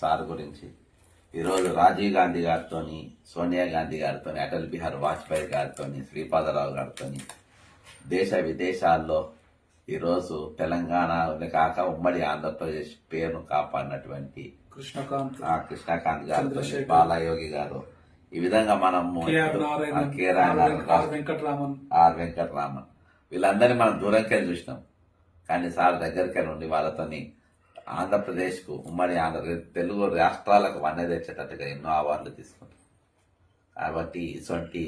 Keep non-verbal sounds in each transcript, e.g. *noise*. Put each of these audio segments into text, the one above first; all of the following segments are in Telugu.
సార్ గురించి. ఈరోజు రాజీవ్ గాంధీ గారితో సోనియా గాంధీ గారితో అటల్ బిహారీ వాజ్పేయి గారితో శ్రీపాదరావు గారితో దేశ విదేశాల్లో ఈరోజు తెలంగాణలో కాక ఉమ్మడి ఆంధ్రప్రదేశ్ పేరును కాపాడినటువంటి కృష్ణకాంత్. కృష్ణకాంత్ గారితో చంద్రశేఖర్. బాలయోగి గారు. ఈ విధంగా మనము ఆర్ వెంకటరామన్. ఆర్ వెంకటరామన్. వీళ్ళందరినీ మనం దూరంకే చూసినాం. కానీ సార్ దగ్గరికి ఉండి వాళ్ళతోని ఆంధ్రప్రదేశ్కు ఉమ్మడి ఆంధ్ర తెలుగు రాష్ట్రాలకు వన్నె తెచ్చేటట్టుగా ఎన్నో అవార్డులు తీసుకుంటాం. కాబట్టి ఇటువంటి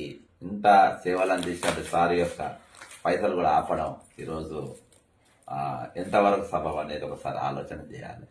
ఇంత సేవలు అందించినటువంటి సార్ యొక్క పైసలు కూడా ఆపడం ఈరోజు ఎంతవరకు సబబు అనేది ఒకసారి ఆలోచన చేయాలి.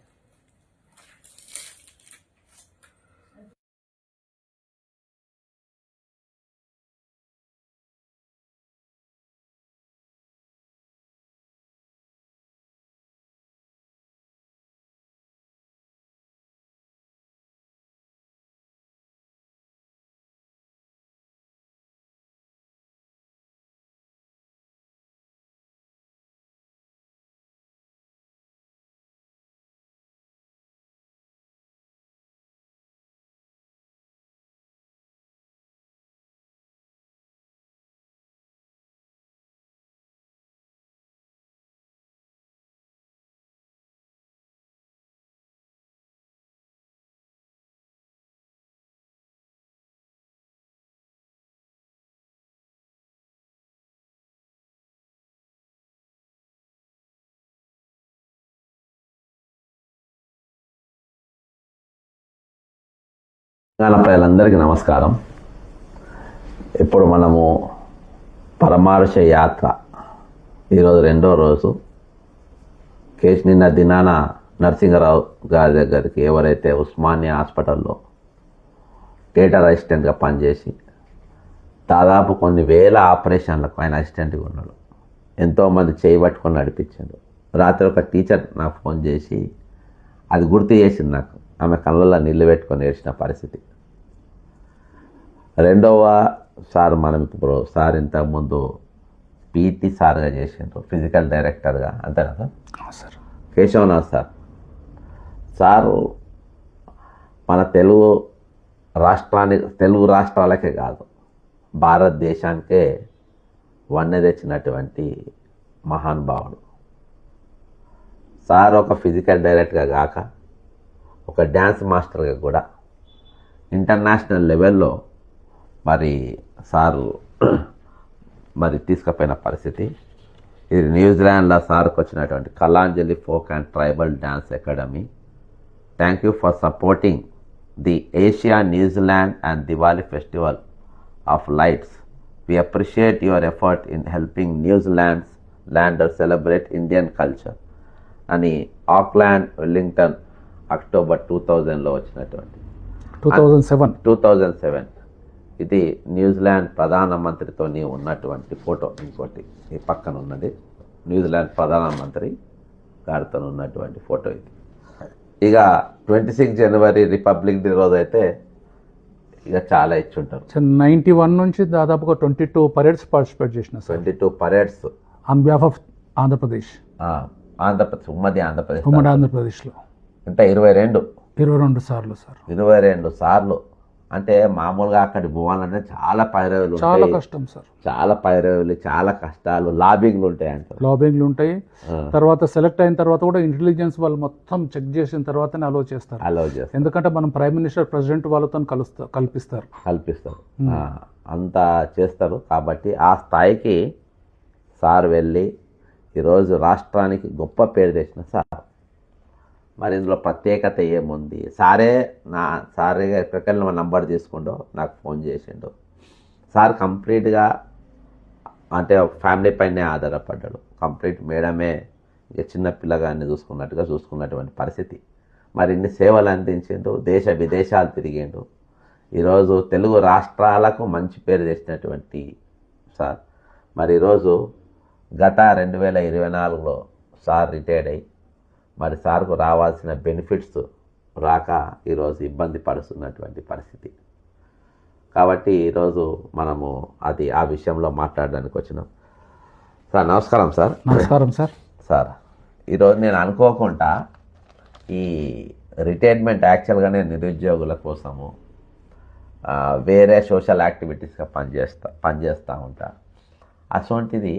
తెలంగాణ ప్రజలందరికీ నమస్కారం. ఇప్పుడు మనము పరమారుష యాత్ర. ఈరోజు రెండో రోజు. కేసు నిన్న దినాన నరసింహరావు గారి దగ్గరికి ఎవరైతే ఉస్మానియా హాస్పిటల్లో థియేటర్ అసిస్టెంట్గా పనిచేసి దాదాపు కొన్ని వేల ఆపరేషన్లకు ఆయన అసిస్టెంట్గా ఉన్నాడు. ఎంతోమంది చేయి పట్టుకొని నడిపించాడు. రాత్రి ఒక టీచర్ నాకు ఫోన్ చేసి అది గుర్తు చేసింది నాకు. ఆమె కళ్ళల్లో నీళ్ళు పెట్టుకొని ఏడ్చిన పరిస్థితి. రెండవ సార్ మనం ఇప్పుడు సార్ ఇంతకుముందు పీటీ సార్గా చేసిండ్రు ఫిజికల్ డైరెక్టర్గా అంతేనా sir? Sir. Keshavnath sir. Sir మన తెలుగు రాష్ట్రానికి తెలుగు రాష్ట్రాలకే కాదు భారతదేశానికే వన్నె తెచ్చినటువంటి మహానుభావుడు సార్ ఒక ఫిజికల్ డైరెక్టర్గా కాక ఒక డ్యాన్స్ మాస్టర్గా కూడా ఇంటర్నేషనల్ లెవెల్లో మరి సారు *clears throat* మరి తీసుకుపోయిన పరిస్థితి. ఇది న్యూజిలాండ్లో సార్కి వచ్చినటువంటి Kalanjali folk and tribal dance academy. Thank you for supporting the Asia New Zealand and Diwali festival of lights appreciate your effort in helping New Zealand's landers celebrate Indian culture. అని ఆక్లాండ్ వెల్లింగ్టన్ అక్టోబర్ టూ థౌజండ్లో వచ్చినటువంటి. Two thousand seven two thousand seven ఇది న్యూజిలాండ్ ప్రధానమంత్రితో ఉన్నటువంటి ఫోటో ఇంకోటి ఈ పక్కన ఉన్నది. న్యూజిలాండ్ ప్రధానమంత్రి గారితో ఉన్నటువంటి ఫోటో ఇది. ఇక ట్వంటీ సిక్స్ జనవరి రిపబ్లిక్ డే రోజు అయితే ఇక చాలా ఇచ్చుంటారు. నైన్టీ వన్ నుంచి దాదాపుగా ట్వంటీ టూ పరేడ్స్ పార్టిసిపేట్ చేసిన twenty two parades. On behalf of Andhra Pradesh. Andhra Pradesh ఉమ్మడి ఆంధ్రప్రదేశ్ ఉమ్మడి ఆంధ్రప్రదేశ్లో. అంటే ఇరవై రెండు. ఇరవై రెండు సార్లు సార్. ఇరవై రెండు సార్లు. అంటే మామూలుగా అక్కడికి పోవాలంటే చాలా పైరవులు చాలా కష్టం సార్. చాలా పైరవులు చాలా కష్టాలు లాబింగ్లు ఉంటాయి అంటారు. లాబింగ్లు ఉంటాయి. తర్వాత సెలెక్ట్ అయిన తర్వాత కూడా ఇంటెలిజెన్స్ వాళ్ళు మొత్తం చెక్ చేసిన తర్వాతనే అలో చేస్తారు. అలౌ చేస్తారు. ఎందుకంటే మనం ప్రైమ్ మినిస్టర్ ప్రెసిడెంట్ వాళ్ళతో కలుస్తా కల్పిస్తారు. కల్పిస్తారు. అంతా చేస్తారు. కాబట్టి ఆ స్థాయికి సార్ వెళ్ళి ఈరోజు రాష్ట్రానికి గొప్ప పేరు తెచ్చిన సార్. మరి ఇందులో ప్రత్యేకత ఏముంది? సారే నా సారే ఎక్కడికెళ్ళి మా నంబర్ తీసుకుండో నాకు ఫోన్ చేసిండు. సార్ కంప్లీట్గా అంటే ఫ్యామిలీ పైనే ఆధారపడ్డాడు. కంప్లీట్ మేడమే ఇక చిన్న పిల్లగాన్ని చూసుకున్నట్టుగా చూసుకున్నటువంటి పరిస్థితి. మరి ఇన్ని సేవలు అందించిండు దేశ విదేశాలు తిరిగిండు. ఈరోజు తెలుగు రాష్ట్రాలకు మంచి పేరు తెచ్చినటువంటి సార్. మరి ఈరోజు గత రెండు వేల ఇరవై నాలుగులో సార్ రిటైర్డ్ అయ్యి మరి సార్కు రావాల్సిన బెనిఫిట్స్ రాక ఈరోజు ఇబ్బంది పడుతున్నటువంటి పరిస్థితి. కాబట్టి ఈరోజు మనము అది ఆ విషయంలో మాట్లాడడానికి వచ్చినాం. సార్ నమస్కారం సార్. నమస్కారం సార్. సార్ ఈరోజు నేను అనుకోకుండా ఈ రిటైర్మెంట్ యాక్చువల్గానే నిరుద్యోగుల కోసము వేరే సోషల్ యాక్టివిటీస్గా పనిచేస్తా పనిచేస్తూ ఉంటా. అటువంటిది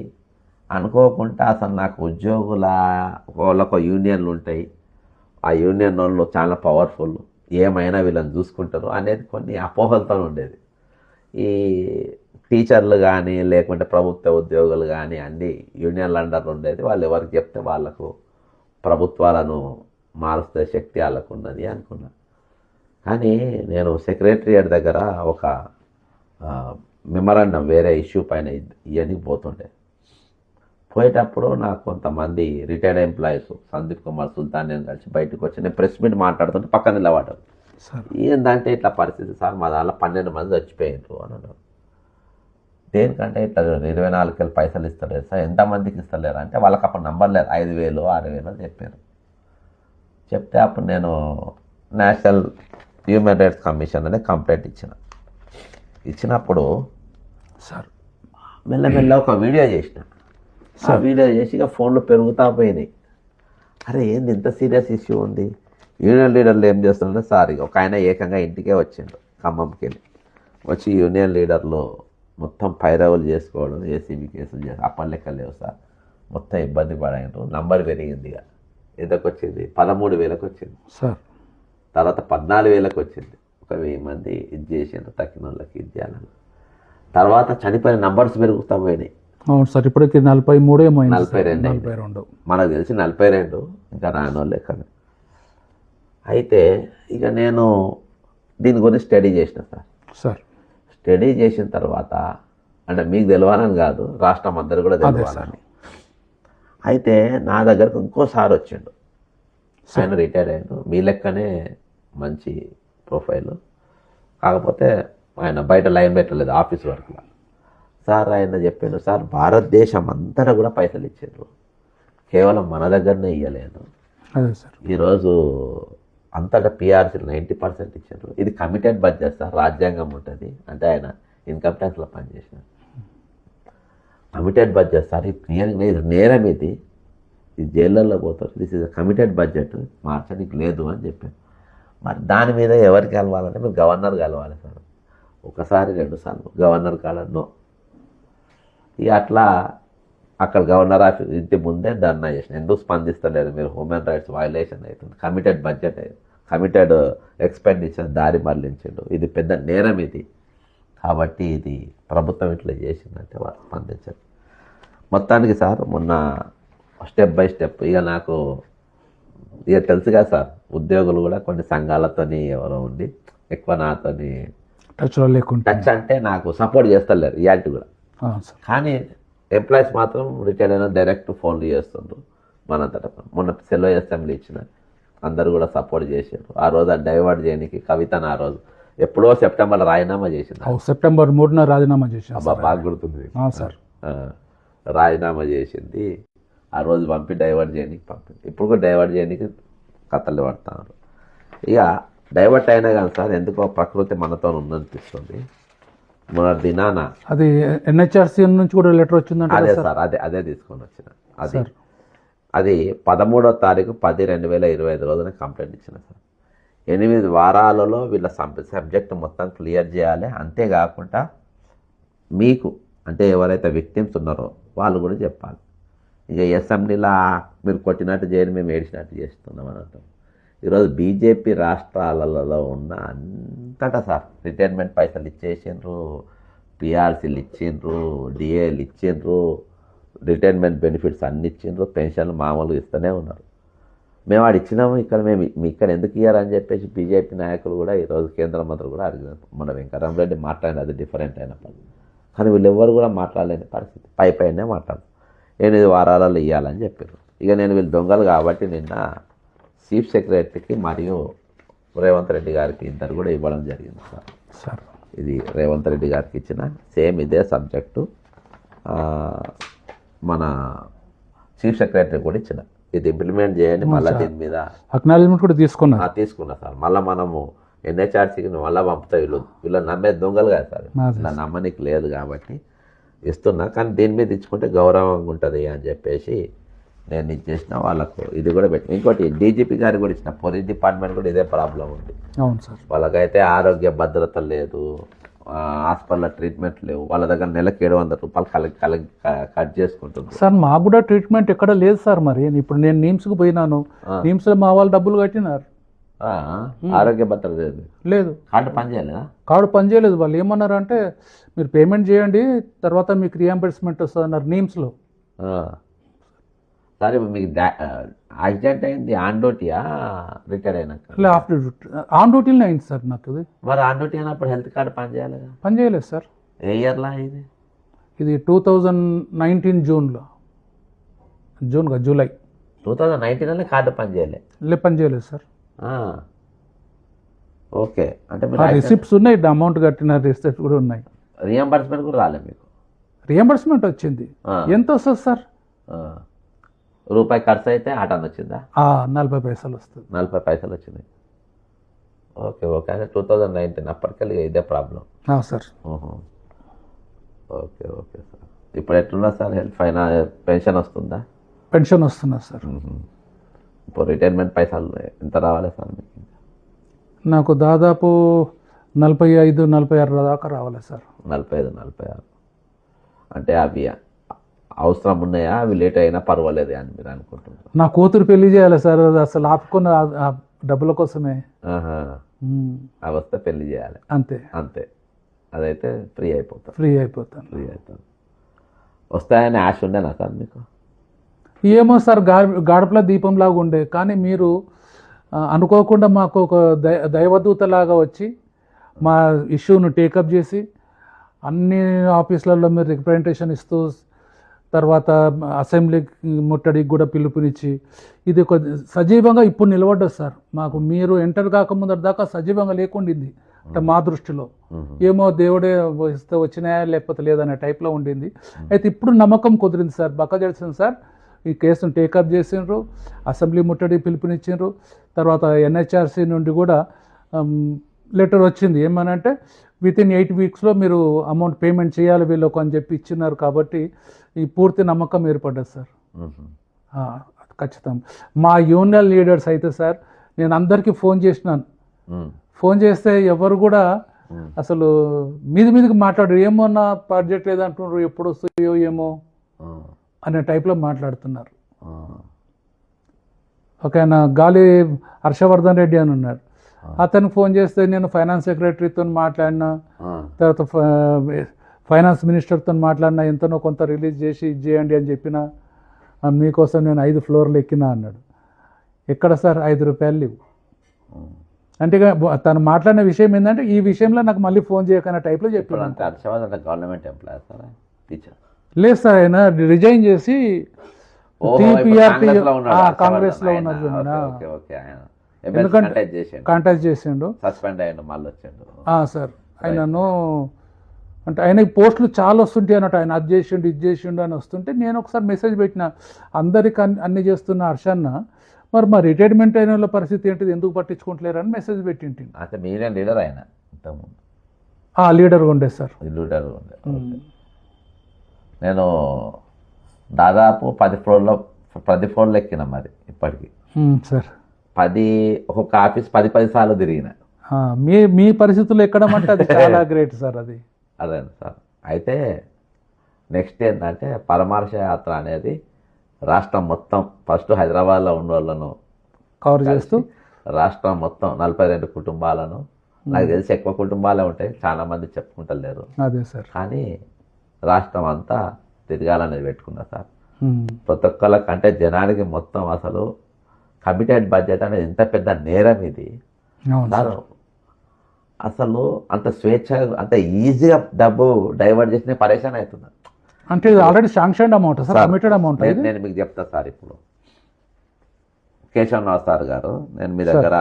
అనుకోకుండా అసలు నాకు ఉద్యోగుల వాళ్ళకు యూనియన్లు ఉంటాయి. ఆ యూనియన్ వాళ్ళు చాలా పవర్ఫుల్ ఏమైనా వీళ్ళని చూసుకుంటారు అనేది కొన్ని అపోహలతో ఉండేది. ఈ టీచర్లు కానీ లేకుంటే ప్రభుత్వ ఉద్యోగులు కానీ అన్ని యూనియన్ల అండర్ ఉండేది. వాళ్ళు ఎవరికి చెప్తే వాళ్ళకు ప్రభుత్వాలను మారుస్తే శక్తి వాళ్ళకు ఉన్నది అనుకున్నా. కానీ నేను సెక్రటరియట్ దగ్గర ఒక మెమరాండం వేరే ఇష్యూ పైన ఇవన్నీ పోతుండే. పోయేటప్పుడు నాకు కొంతమంది రిటైర్డ్ ఎంప్లాయీస్ సందీప్ కుమార్ సుల్తాన్ నేను కలిసి బయటకు వచ్చి నేను ప్రెస్ మీట్ మాట్లాడుతుంటే పక్కన నిలబడ్డాను సార్. ఏంటంటే ఇట్లా పరిస్థితి సార్ మా దాంట్లో పన్నెండు మంది చచ్చిపోయారు అని అన్నారు. దేనికంటే ఇట్లా ఇరవై నాలుగు వేలు పైసలు ఇస్తలేరు సార్ ఎంతమందికి ఇస్తలేరు అంటే వాళ్ళకి అప్పుడు నంబర్ లేదు ఐదు వేలు ఆరు వేలు అని చెప్పారు. చెప్తే అప్పుడు నేను నేషనల్ హ్యూమన్ రైట్స్ కమిషన్ అనే కంప్లైంట్ ఇచ్చిన. ఇచ్చినప్పుడు సార్. మెల్లమెల్ల ఒక వీడియో చేసిన. ఆ వీడియో చేసి ఇక ఫోన్లు పెరుగుతా పోయినాయి. అరే ఏంది ఇంత సీరియస్ ఇష్యూ ఉంది? యూనియన్ లీడర్లు ఏం చేస్తుంటే సార్ ఒక ఆయన ఏకంగా ఇంటికే వచ్చిండు ఖమ్మంకి వెళ్ళి వచ్చి యూనియన్ లీడర్లు మొత్తం పైరవులు చేసుకోవడం ఏసీబీ కేసులు చేసి అప్పటి లెక్క లేవు సార్. మొత్తం ఇబ్బంది పడారు నంబర్ పెరిగింది ఇక ఎంతకు వచ్చింది పదమూడు వేలకు వచ్చింది సార్. తర్వాత పద్నాలుగు వేలకు వచ్చింది ఒక వెయ్యి మంది ఇది చేసిండ్రు తక్కిన వాళ్ళకి ఇది చేయాలని. తర్వాత చనిపోయిన నంబర్స్ పెరుగుతా పోయినాయి. అవును సార్ ఇప్పటికి నలభై మూడు నలభై. రెండు నలభై రెండు. మనకు తెలిసి నలభై రెండు ఇంకా రాని వాళ్ళు ఎక్కడ అయితే ఇక నేను దీని గురించి స్టడీ చేసిన సార్. సార్. స్టడీ చేసిన తర్వాత అంటే మీకు తెలవాలని కాదు రాష్ట్రం అందరు కూడా తెలవాలని అయితే నా దగ్గరకు ఇంకోసారి వచ్చిండు. ఆయన రిటైర్ అయ్యాడు. మీ లెక్కనే మంచి ప్రొఫైల్ కాకపోతే ఆయన బయట లైన్ పెట్టలేదు ఆఫీస్ వర్క్లో. సార్ ఆయన చెప్పాడు సార్ భారతదేశం అంతటా కూడా పైసలు ఇచ్చారు. కేవలం మన దగ్గరనే ఇవ్వలేదు ఈరోజు అంతటా పిఆర్సీ నైంటీ పర్సెంట్ ఇచ్చారు. ఇది కమిటెడ్ బడ్జెట్ సార్ రాజ్యాంగం ఉంటుంది. అంటే ఆయన ఇన్కమ్ ట్యాక్స్లో పనిచేసిన కమిటెడ్ బడ్జెట్ సార్ ఇది క్లియర్గా ఇది నేరం ఇది. ఇది జైళ్ళల్లో పోతారు. దిస్ ఇస్ కమిటెడ్ బడ్జెట్ మార్చడానికి లేదు అని చెప్పాను మరి దాని మీద ఎవరికి కలవాలంటే మీరు గవర్నర్ కలవాలి సార్. ఒకసారి రెండు సార్లు గవర్నర్ కాడ నో. ఇక అట్లా అక్కడ గవర్నర్ ఆఫీస్ ఇంటి ముందే ధర్నా చేసిన. ఎందుకు స్పందిస్తలేదు మీరు? హ్యూమన్ రైట్స్ వైలేషన్ అవుతుంది. కమిటెడ్ బడ్జెట్ కమిటెడ్ ఎక్స్పెండిచర్ దారి మరలించిండు ఇది పెద్ద నేరం ఇది. కాబట్టి ఇది ప్రభుత్వం ఇట్లా చేసిందంటే వాళ్ళు స్పందించారు. మొత్తానికి సార్ మొన్న స్టెప్ బై స్టెప్ ఇక నాకు ఇక తెలుసు కదా సార్ ఉద్యోగులు కూడా కొన్ని సంఘాలతోని ఎవరో ఉండి ఎక్కువ నాతోని టచ్లో లేకుండా టచ్ అంటే నాకు సపోర్ట్ చేస్తలేరు. ఇయాల్టి కూడా. కానీ ఎంప్లాయీస్ మాత్రం రిటైర్ అయిన డైరెక్ట్ ఫోన్లు చేస్తుండ్రు. మనంతట మొన్న సెల్లో అసెంబ్లీ ఇచ్చిన అందరు కూడా సపోర్ట్ చేశారు ఆ రోజు ఆ డైవర్ట్ చేయడానికి కవితను ఆ రోజు ఎప్పుడో సెప్టెంబర్ రాజీనామా చేసింది. సెప్టెంబర్ మూడున రాజీనామా అబ్బా బాగా గుర్తుంది సార్. రాజీనామా చేసింది. ఆ రోజు పంపి డైవర్ట్ చేయడానికి పంపింది. ఇప్పుడు కూడా డైవర్ట్ చేయడానికి కథలు పడుతున్నారు ఇక డైవర్ట్ అయినా కానీ సార్ ఎందుకో ప్రకృతి మనతో ఉందనిపిస్తుంది. మన దినాన అది ఎన్హెచ్ఆర్సీ నుంచి కూడా లెటర్ వచ్చిందంటే అదే సార్? అదే అదే తీసుకొని వచ్చిన. అది సార్. అది పదమూడో తారీఖు పది రెండు వేల ఇరవై ఐదు రోజున కంప్లైంట్ ఇచ్చిన సార్. ఎనిమిది వారాలలో వీళ్ళ సబ్జెక్ట్ మొత్తం క్లియర్ చేయాలి. అంతేకాకుండా మీకు అంటే ఎవరైతే విక్టిమ్స్ ఉన్నారో వాళ్ళు కూడా చెప్పాలి. ఇక అసెంబ్లీలా మీరు కొట్టినట్టు చేయని మేము ఏడిచినట్టు చేస్తున్నాం అని అంటాం ఈరోజు బీజేపీ రాష్ట్రాలలో ఉన్న అంతటా సార్ రిటైర్మెంట్ పైసలు ఇచ్చేసిండ్రు పిఆర్సీలు ఇచ్చిండ్రు డిఏలు ఇచ్చిండ్రు రిటైర్మెంట్ బెనిఫిట్స్ అన్ని ఇచ్చిండ్రు పెన్షన్లు మామూలుగా ఇస్తూనే ఉన్నారు. మేము వాడు ఇచ్చినాము ఇక్కడ మేము ఇక్కడ ఎందుకు ఇయ్యారని చెప్పేసి బీజేపీ నాయకులు కూడా ఈరోజు కేంద్ర మంత్రులు కూడా అడిగినారు. మన వెంకటరామరెడ్డి మాట్లాడిన అది డిఫరెంట్ అయినప్పుడు కానీ వీళ్ళెవ్వరు కూడా మాట్లాడలేని పరిస్థితి. పై పైనే మాట్లాడు ఎనిమిది వారాలలో ఇవ్వాలని చెప్పారు ఇక నేను వీళ్ళు దొంగలు కాబట్టి నిన్న చీఫ్ సెక్రటరీకి మరియు రేవంత్ రెడ్డి గారికి ఇద్దరు కూడా ఇవ్వడం జరిగింది సార్. సార్. ఇది రేవంత్ రెడ్డి గారికి ఇచ్చిన సేమ్ ఇదే సబ్జెక్టు మన చీఫ్ సెక్రటరీ కూడా ఇచ్చిన. ఇది ఇంప్లిమెంట్ చేయండి మళ్ళీ దీని మీద అక్నాలజ్మెంట్ కూడా తీసుకున్నారు. ఆ, తీసుకున్నా సార్. మళ్ళీ మనము ఎన్హెచ్ఆర్సీకి మళ్ళీ పంపుతా వీళ్ళు వీళ్ళు నమ్మే దొంగలు కదా సార్. ఇలా నమ్మనికి లేదు కాబట్టి ఇస్తున్నా. కానీ దీని మీద ఇచ్చుకుంటే గౌరవంగా ఉంటుంది అని చెప్పేసి నేను ఇచ్చేసిన వాళ్ళకు ఇది కూడా పెట్టి ఇంకోటి డీజీపీ గారికి కూడా ఇచ్చిన పోలీస్ డిపార్ట్మెంట్ కూడా ఇదే ప్రాబ్లం ఉంది. అవును సార్. వాళ్ళకైతే ఆరోగ్య భద్రత లేదు ఆ, హాస్పిటల్లో ట్రీట్మెంట్ లేవు. వాళ్ళ దగ్గర నెలకు ఏడు వందల రూపాయలు కలెక్ట్ కలెక్ట్ కట్ చేసుకుంటున్నారు. సార్ మాకు కూడా ట్రీట్మెంట్ ఎక్కడ లేదు సార్ మరి. ఇప్పుడు నేను నిమ్స్కి పోయినాను. నిమ్స్లో మా వాళ్ళు డబ్బులు కట్టినారు. ఆరోగ్య భద్రత లేదు. లేదు. కార్డు పని చేయలేదా? కార్డు పనిచేయలేదు వాళ్ళు ఏమన్నారు అంటే మీరు పేమెంట్ చేయండి తర్వాత మీకు రియంబర్స్మెంట్ వస్తుంది అన్నారు నీమ్స్లో. సరే మీకు యాక్సిడెంట్ అయింది ఆన్ డ్యూటీయా రిటైర్ అయినాక? ఆఫ్టర్ ఆన్ డ్యూటీలో అయింది సార్ నాకు ఇది మరి ఆన్ డ్యూటీ అయినప్పుడు హెల్త్ కార్డు పని చేయాలి కదా పని చేయలేదు సార్. ఏ ఇయర్లా ఇది ఇది టూ థౌజండ్ నైన్టీన్ జూన్లో. జూన్ కాదు జూలై. టూ థౌజండ్ నైన్టీన్లోనే కార్డు పని చేయలే లే పని చేయలేదు సార్. ఓకే అంటే రిసిప్ట్స్ ఉన్నాయి అమౌంట్ కట్టిన రిసిప్ట్స్ కూడా ఉన్నాయి. రియంబర్స్మెంట్ కూడా రాలే మీకు? రియంబర్స్మెంట్ వచ్చింది. ఎంత వస్తుంది సార్. రూపాయి ఖర్చు అయితే ఆటన్ వచ్చిందా? నలభై పైసలు వస్తుంది. నలభై పైసలు వచ్చినాయి ఓకే ఓకే. అంటే టూ థౌజండ్ నైన్టీన్ అప్పటికెళ్ళి ఇదే problem. Sir. Okay okay sir. ఇప్పుడు ఎట్లున్నా సార్ హెల్త్ ఫైనా పెన్షన్ వస్తుందా? పెన్షన్ వస్తున్నది సార్. ఇప్పుడు రిటైర్మెంట్ పైసలు ఎంత రావాలి సార్ మీకు? నాకు దాదాపు నలభై ఐదు నలభై ఆరు దాకా రావాలి సార్. నలభై ఐదు నలభై ఆరు. అంటే అవి అవసరం ఉన్నాయా అవి లేట్ అయినా పర్వాలేదు అని మీరు అనుకుంటున్నారు. నా కూతురు పెళ్ళి చేయాలి సార్? అసలు ఆపుకున్న డబ్బుల కోసమే. ఆహా. ఉమ్, అవి వస్తే పెళ్ళి చేయాలి. అంతే. అంతే. అదైతే ఫ్రీ అయిపోతారు ఫ్రీ అయిపోతాను. ఫ్రీ అవుతారు వస్తాయని ఆశ ఉండేనా సార్ మీకు? ఏమో సార్గా గాడపల దీపంలాగా ఉండే. కానీ మీరు అనుకోకుండా మాకు ఒక దై దైవదూతలాగా వచ్చి మా ఇష్యూను టేకప్ చేసి అన్ని ఆఫీసులలో మీరు రిప్రజెంటేషన్ ఇస్తూ తర్వాత అసెంబ్లీ ముట్టడికి కూడా పిలుపునిచ్చి ఇది ఒక సజీవంగా ఇప్పుడు నిలబడ్డది సార్. మాకు మీరు ఎంటర్ కాకముందర దాకా సజీవంగా లేకుండింది. అంటే మా దృష్టిలో. ఏమో దేవుడే ఇస్తే వచ్చినాయా లేకపోతే లేదనే టైప్లో ఉండింది. అయితే ఇప్పుడు నమ్మకం కుదిరింది సార్. బక్క చేసింది సార్. ఈ కేసును టేకప్ చేసిండ్రు. అసెంబ్లీ ముట్టడి పిలుపునిచ్చిండ్రు. తర్వాత ఎన్హెచ్ఆర్సీ నుండి కూడా లెటర్ వచ్చింది. ఏమనంటే విత్ ఇన్ ఎయిట్ వీక్స్లో మీరు అమౌంట్ పేమెంట్ చేయాలి వీళ్ళకు అని చెప్పి ఇచ్చినారు కాబట్టి ఈ పూర్తి నమ్మకం ఏర్పడ్డది సార్. ఖచ్చితంగా మా యూనియన్ లీడర్స్ అయితే సార్ నేను అందరికీ ఫోన్ చేసినాను. ఫోన్ చేస్తే ఎవరు కూడా అసలు మీది మీదకి మాట్లాడు ఏమో నా బడ్జెట్ లేదంటున్నారు ఎప్పుడు వస్తాయో ఏమో. అనే టైప్లో మాట్లాడుతున్నారు. ఒక ఆయన గాలి హర్షవర్ధన్ రెడ్డి అని ఉన్నారు. అతనికి ఫోన్ చేస్తే నేను ఫైనాన్స్ సెక్రటరీతో మాట్లాడినా. తర్వాత ఫైనాన్స్ మినిస్టర్తో మాట్లాడినా ఎంతనో కొంత రిలీజ్ చేసి ఇది చేయండి అని చెప్పిన "ఆ, మీకోసం నేను ఐదు ఫ్లోర్లు ఎక్కినా అన్నాడు. ఎక్కడ సార్? ఐదు రూపాయలు లేవు. అంటే తను మాట్లాడిన విషయం ఏంటంటే ఈ విషయంలో నాకు మళ్ళీ ఫోన్ చేయకనే టైప్లో అంటే గవర్నమెంట్ ఎంప్లాయీ సార్ టీచర్. లేదు సార్ ఆయన రిజైన్ చేసి. కాంగ్రెస్లో ఆయన. ఉన్నారు ఎందుకంటే- కాంటాక్ట్ చేసిండు. సస్పెండ్ అయ్యిండు మళ్ళీ వచ్చిండు ఆ, సార్ ఆయనను అంటే ఆయనకి పోస్టులు చాలా వస్తుంటాయి అన్నట్టు. ఆయన అది చేసిండు ఇది చేసిండు అని వస్తుంటే నేను ఒకసారి మెసేజ్ పెట్టిన. అందరికి అన్ని అన్ని చేస్తున్న హర్షన్న మరి మా రిటైర్మెంట్ అయిన వాళ్ళ పరిస్థితి ఏంటిది? ఎందుకు పట్టించుకుంటలేరు? అని మెసేజ్ పెట్టింటి అంటే మీరే లీడర్ ఆయన ఆ లీడర్గా ఉండే సార్. లీడర్ ఉండే. నేను దాదాపు పది ఫ్లోర్లో పది ఫ్లోర్లు ఎక్కిన మరి ఇప్పటికి. సార్. పది ఒక్కొక్క ఆఫీస్ పది పది సార్లు తిరిగిన. మీ మీ పరిస్థితులు ఎక్కడమంటే అది *laughs* చాలా గ్రేట్ సార్ అది. అదే సార్? అయితే నెక్స్ట్ ఏంటంటే పరమార్శ యాత్ర అనేది రాష్ట్రం మొత్తం ఫస్ట్ హైదరాబాద్లో ఉన్న వాళ్ళను కవర్ చేస్తూ? రాష్ట్రం మొత్తం నలభై రెండు కుటుంబాలను నాకు తెలిసి ఎక్కువ కుటుంబాలే ఉంటాయి చాలా మంది చెప్పుకుంటలేరు. అదే సార్. కానీ రాష్ట్రం అంతా తిరగాలనేది పెట్టుకున్నా సార్. ఉమ్, ప్రతి ఒక్కళ్ళకి అంటే జనానికి మొత్తం అసలు కమిటెడ్ బడ్జెట్ అనేది ఎంత పెద్ద నేరం ఇది. అసలు అంత స్వేచ్ఛ అంత ఈజీగా డబ్బు డైవర్ట్ చేసిన పరేషాన్ అవుతుంది. అంటే ఇది already sanction amount sir committed amount నేను మీకు చెప్తా సార్ ఇప్పుడు. కేశవరావు సార్ గారు నేను మీ దగ్గర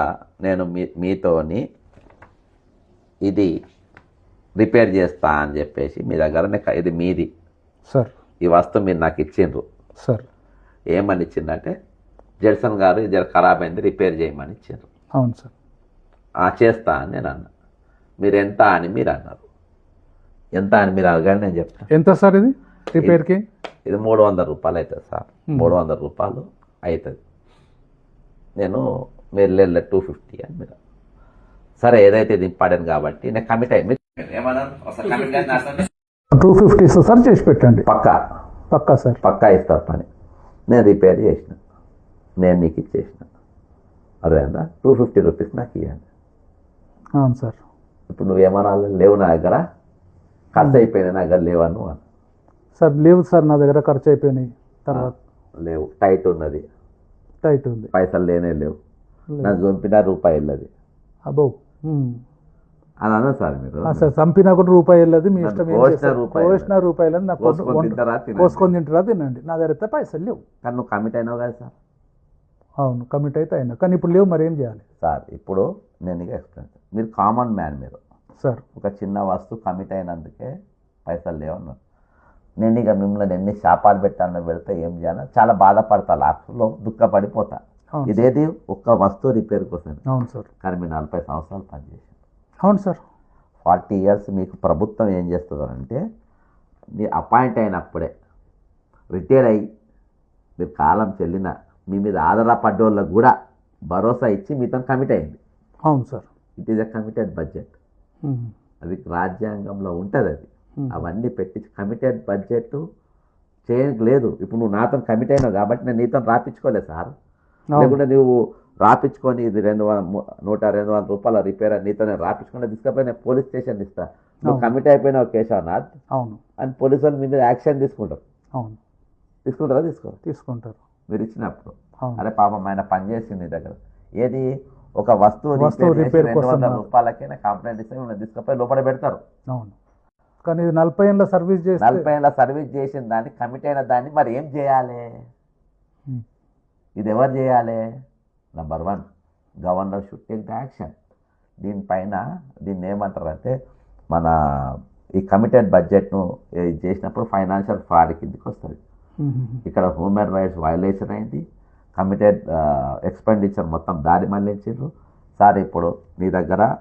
నేను మీ మీతోని ఇది రిపేర్ చేస్తా అని చెప్పేసి మీ దగ్గర ఇది మీది. సార్. ఈ వస్తువు మీరు నాకు ఇచ్చిండ్రు. సార్. ఏమని ఇచ్చిందంటే జడ్సన్ గారు ఇది జర ఖరాబ్ అయింది రిపేర్ చేయమని ఇచ్చిండ్రు. అవును సార్. ఆ చేస్తా అని నేను అన్నా. మీరు ఎంత అని మీరు అన్నారు ఎంత అని మీరు అడగండి నేను చెప్తాను ఎంత సార్ ఇది? రిపేర్కి ఇది మూడు వందల రూపాయలు అవుతుంది సార్. మూడు వందల రూపాయలు అవుతుంది. నేను మీరు లేదు టూ ఫిఫ్టీ అని మీరు. సరే ఏదైతే ఇది ఇంపార్టెంట్ కాబట్టి నేను కమిట్ అయ్యి టూ ఫిఫ్టీ సార్ చేసి పెట్టండి. పక్కా? పక్కా సార్. పక్కా ఇస్తారు పని. నేను రిపేర్ చేసిన. నేను నీకు ఇచ్చేసిన. అదేందా టూ ఫిఫ్టీ రూపీస్ నాకు ఇవ్వండి అవును సార్. ఇప్పుడు నువ్వేమన్నా లేవు నా దగ్గర. ఖర్చు అయిపోయినా నా దగ్గర లేవను అని. సార్ లేవు సార్ నా దగ్గర ఖర్చు అయిపోయినాయి. తర్వాత లేవు. టైట్ ఉన్నది. టైట్ ఉంది. పైసలు లేనే లేవు. నాకు చంపిన రూపాయి వెళ్ళదు అబో ఉమ్. అని అన్నా సార్ మీరు. సార్ చంపినా కూడా రూపాయి వెళ్ళదు మీ ఇష్టం కోసిన కోసిన రూపాయలు నాకు కోసుకొని తింటారా? తినండి. నా దగ్గర అయితే పైసలు లేవు. కానీ నువ్వు కమిట్ అయినావు కదా సార్. అవును కమిట్ అయితే అయినా. కానీ ఇప్పుడు లేవు మరి ఏం చేయాలి? సార్ ఇప్పుడు నేను ఇక ఎక్స్ప్లెయిన్ మీరు కామన్ మ్యాన్ మీరు. సార్ ఒక చిన్న వస్తువు కమిట్ అయినందుకే పైసలు లేవన్నారు నేను ఇక మిమ్మల్ని ఎన్ని శాపాలు పెట్టాలని పెడితే ఏం చేయాలి? చాలా బాధపడతా లాస్ట్లో దుఃఖపడిపోతా. ఇదేది? ఒక్క వస్తువు రిపేర్ కోసం అవును సార్ కానీ మీరు నలభై సంవత్సరాలు పనిచేసారు అవును సార్ ఫార్టీ ఇయర్స్ మీకు ప్రభుత్వం ఏం చేస్తుందంటే మీ అపాయింట్ అయినప్పుడే రిటైర్ అయ్యి మీరు కాలం చెల్లిన మీ మీద ఆధారపడ్డోళ్ళకు కూడా భరోసా ఇచ్చి మీతో కమిట్ అయింది. అవును sir it is a committed budget. అది రాజ్యాంగంలో ఉంటుంది అది. Hmm. అవన్నీ పెట్టి కమిటెడ్ బడ్జెట్ చేయడానికి లేదు. ఇప్పుడు నువ్వు నాతో కమిట్ అయినావు కాబట్టి నేను నీతో రాపించుకోలేదు సార్. లేకుంటే నువ్వు రాపించుకొని ఇది రెండు నూట రెండు వందల రూపాయల రిపేర్ అని నీతో నేను రాపించుకుని తీసుకపోయి నేను పోలీస్ స్టేషన్ ఇస్తా. నువ్వు. కమిట్ అయిపోయినావు కేశవనాథ్. అవును. అని పోలీసు వాళ్ళు మీద యాక్షన్ తీసుకుంటారు. అవును. తీసుకుంటారా తీసుకోరు? తీసుకుంటారు. మీరు ఇచ్చినప్పుడు. అరే పాపం ఆయన పని చేసింది దగ్గర. ఏది? ఒక వస్తువు రిపేర్ చేసి రిపేర్ రెండు కోసం వందల నాకు. రూపాయలకి నేను కంప్లైంట్ ఇస్తే మిమ్మల్ని తీసుకపోయి లోపల పెడతారు అవును కానీ ఇది నలభై ఏళ్ళ సర్వీస్ చేస్తే నలభై ఏళ్ళ సర్వీస్ చేసిన దాన్ని కమిట్ అయిన దాన్ని మరి ఏం చేయాలి. ఇది ఎవరు చేయాలి number one governor should take the action దీనిపైన దీన్ని ఏమంటారంటే మన ఈ కమిటెడ్ బడ్జెట్ను చేసినప్పుడు ఫైనాన్షియల్ ఫ్రాడ్ కిందకి వస్తుంది. ఇక్కడ హ్యూమన్ రైట్స్ వయలేషన్ అయింది కమిటెడ్ ఎక్స్పెండిచర్ మొత్తం దారి మళ్ళించారు సార్ ఇప్పుడు మీ దగ్గర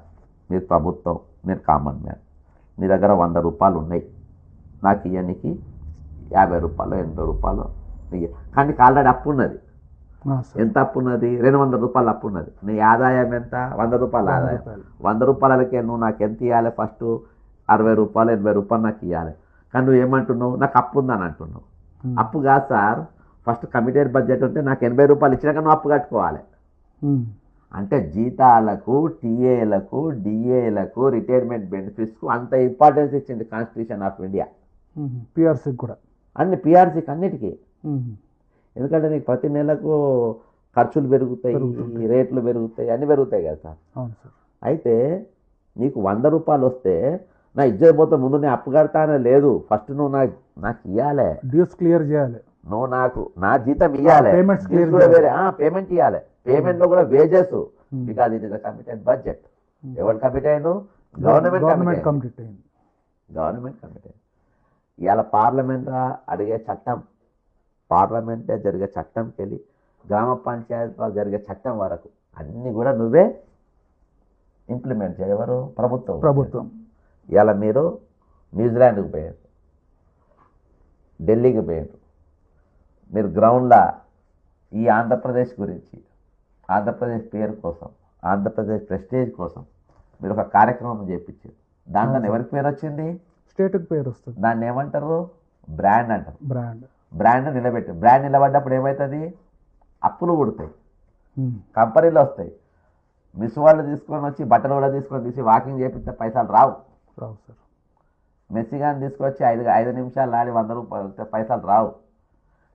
మీ ప్రభుత్వం నేను కామన్ మ్యాన్ మీ దగ్గర వంద రూపాయలు ఉన్నాయి. నాకు ఇవన్నీకి యాభై రూపాయలు ఎనభై రూపాయలు. కానీ నీకు ఆల్రెడీ అప్పు ఉన్నది. ఎంత అప్పు ఉన్నది? రెండు వందల రూపాయలు అప్పు ఉన్నది. నీ ఆదాయం ఎంత? వంద రూపాయల ఆదాయం. వంద రూపాయలకే నువ్వు నాకు ఎంత ఇవ్వాలి ఫస్ట్ అరవై రూపాయలు ఎనభై రూపాయలు నాకు ఇవ్వాలి కానీ నువ్వు ఏమంటున్నావు? నాకు అప్పు ఉందని అంటున్నావు. అప్పు కాదు సార్. ఫస్ట్ కమిటెడ్ బడ్జెట్ ఉంటే నాకు ఎనభై రూపాయలు ఇచ్చినాక నువ్వు అప్పు కట్టుకోవాలి. అంటే జీతాలకు టీఏలకు డిఏలకు రిటైర్మెంట్ బెనిఫిట్స్కు అంత ఇంపార్టెన్స్ ఇచ్చింది కాన్స్టిట్యూషన్ ఆఫ్ ఇండియా. పిఆర్సీకి కూడా. అన్ని పిఆర్సీకి అన్నిటికీ. ఎందుకంటే నీకు ప్రతి నెలకు ఖర్చులు పెరుగుతాయి. రేట్లు పెరుగుతాయి అన్నీ పెరుగుతాయి కదా సార్. అవును సార్. అయితే నీకు వంద రూపాయలు వస్తే నా ఇజ్జత్ పోతే ముందు నేను అప్పు కడతానే లేదు. ఫస్ట్ నువ్వు నాకు నాకు ఇవ్వాలి డ్యూస్ క్లియర్ చేయాలి. నువ్వు నాకు నా జీతం ఇవ్వాలి పేమెంట్ ఇవ్వాలి పేమెంట్లో కూడా wages. Because it is committed budget ఎవరు కమిట్ అయ్యాను గవర్నమెంట్ గవర్నమెంట్ కమిట్ కంప్లీట్ అయింది గవర్నమెంట్ కమిట్ అయ్యింది ఇవాళ పార్లమెంట్ అడిగే చట్టం. పార్లమెంట్ జరిగే చట్టంకి వెళ్ళి గ్రామ పంచాయతీలో జరిగే చట్టం వరకు అన్నీ కూడా నువ్వే ఇంప్లిమెంట్ చేయవరు ప్రభుత్వం. ప్రభుత్వం. ఇవాళ మీరు న్యూజిలాండ్కి పోయారు. ఢిల్లీకి పోయారు. మీరు గ్రౌండ్లో ఈ ఆంధ్రప్రదేశ్ గురించి ఆంధ్రప్రదేశ్ పేరు కోసం ఆంధ్రప్రదేశ్ ప్రెస్టేజ్ కోసం మీరు ఒక కార్యక్రమం చేయించారు దాంట్లో ఎవరికి పేరు వచ్చింది? స్టేట్కి పేరు వస్తుంది. దాన్ని ఏమంటారు? బ్రాండ్ అంటారు. బ్రాండ్. బ్రాండ్ నిలబెట్టి బ్రాండ్ నిలబడ్డప్పుడు ఏమవుతుంది అప్పులు పుడతాయి. ఉమ్. కంపెనీలు వస్తాయి. మిస్ వాళ్ళు తీసుకొని వచ్చి బట్టలు కూడా తీసుకొని తీసి వాకింగ్ చేపిస్తే పైసలు రావు. రావు సార్. మెస్సీ గారిని తీసుకొచ్చి ఐదు ఐదు నిమిషాలు ఆడి వంద రూపాయలు పైసలు రావు.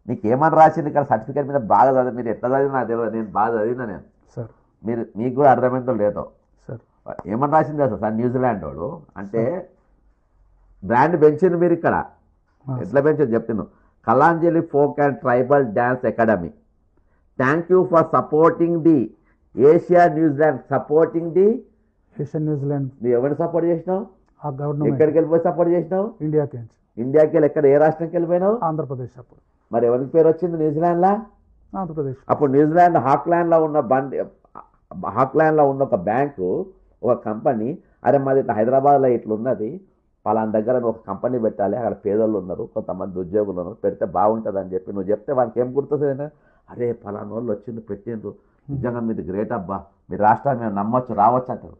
నీకు ఏమని రాసింది? ఇక్కడ సర్టిఫికేట్ మీద బాగా చదివి మీరు ఎట్లా చదివినా నాకు తెలియదు. నేను బాగా చదివినా నేను. సార్. మీరు మీకు కూడా అర్థమైందో లేదో. సార్. ఏమని రాసింది అసలు సార్? న్యూజిలాండ్ వాడు. అంటే బ్రాండ్ పెంచింది మీరు ఇక్కడ. ఎట్లా పెంచింది చెప్తున్నాను Kalanjali folk and tribal dance academy. Thank you for supporting the Asia New Zealand. Supporting the Asian New Zealand. నువ్వు ఎవరిని సపోర్ట్ చేసినావు? ఎక్కడికి వెళ్ళిపోయి సపోర్ట్ చేసినావు? ఇండియాకి. ఇండియాకి వెళ్ళి ఎక్కడ? ఏ రాష్ట్రంకి వెళ్ళిపోయినావు? ఆంధ్రప్రదేశ్ అప్పుడు. మరి ఎవరికి పేరు వచ్చింది? న్యూజిలాండ్లా? ఆంధ్రప్రదేశ్. అప్పుడు న్యూజిలాండ్ హాక్లాండ్లో ఉన్న బండి హాక్లాండ్లో ఉన్న ఒక బ్యాంకు ఒక కంపెనీ అరే మాది ఇట్లా హైదరాబాద్లో ఇట్లా ఉన్నది పలానా దగ్గర ఒక కంపెనీ పెట్టాలి అక్కడ పేదోళ్ళు ఉన్నారు కొంతమంది ఉద్యోగులు ఉన్నారు పెడితే బాగుంటుంది అని చెప్పి నువ్వు చెప్తే వానికి ఏం గుర్తుంది అరే పలానా వాళ్ళు వచ్చిండ్రు పెట్టిండ్రు. నిజంగా మీది గ్రేట్ అబ్బా మీ రాష్ట్రాన్ని మేము నమ్మొచ్చు రావచ్చు అంటారు.